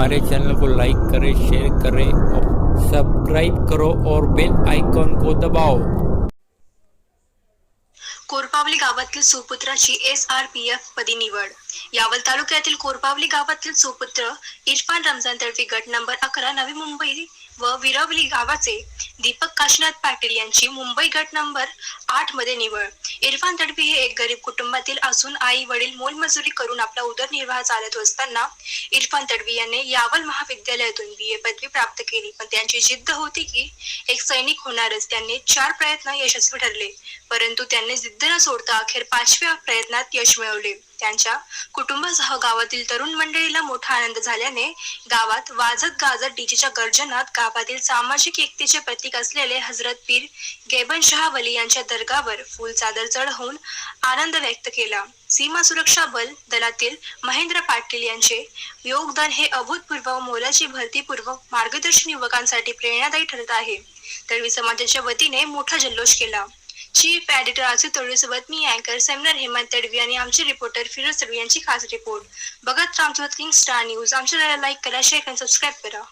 हमारे चैनल को लाइक करें शेयर करें और सब्सक्राइब करो और बेल आइकॉन को दबाओ। कोरपावली गावातील सुपुत्राची एस आर पी एफ पदी निवड. यावल तालुक्यातील कोरपावली गावातील सुपुत्र इरफान रमजान तर्फे गट नंबर अकरा नवी मुंबई व विरवली गावाचे दीपक काशीनाथ पाटील यांची मुंबई गट नंबर आठमध्ये निवड. इरफान तडवी हे एक गरीब कुटुंबातील असून आई वडील मोलमजुरी करून आपला उदरनिर्वाह चालत असताना इरफान तडवी यांनी यावल महाविद्यालयातून बी ए पदवी प्राप्त केली. पण त्यांची जिद्द होती की एक सैनिक होणारच. त्यांनी चार प्रयत्न यशस्वी ठरले. परंतु त्यांनी जिद्द न सोडता अखेर पाचव्या प्रयत्नात यश मिळवले. त्यांच्या कुटुंबासह गावातील तरुण मंडळीला मोठा आनंद झाल्याने गावात वाजत गाजत डीजेच्या गर्जनात गावातील सामाजिक एकतेचे प्रतीक असलेले हजरत पीर गेबन शाह वली यांच्या दर्गावर फुल चादर चढवून आनंद व्यक्त केला. सीमा सुरक्षा बल दलातील महेंद्र पाटील यांचे योगदान हे अभूतपूर्व मोलाची भरतीपूर्व मार्गदर्शन युवकांसाठी प्रेरणादायी ठरत आहे. तळवी समाजाच्या वतीने मोठा जल्लोष केला. चीफ एडिटर आसू तळवी सोबत मी अँकर सेमिनार हेमंत तडवी आणि आमचे रिपोर्टर फिरोज तडवी यांची खास रिपोर्ट. बघत रामचंद्र किंग स्टार न्यूज. आमच्या लाईक करा शेअर करा सबस्क्राईब करा.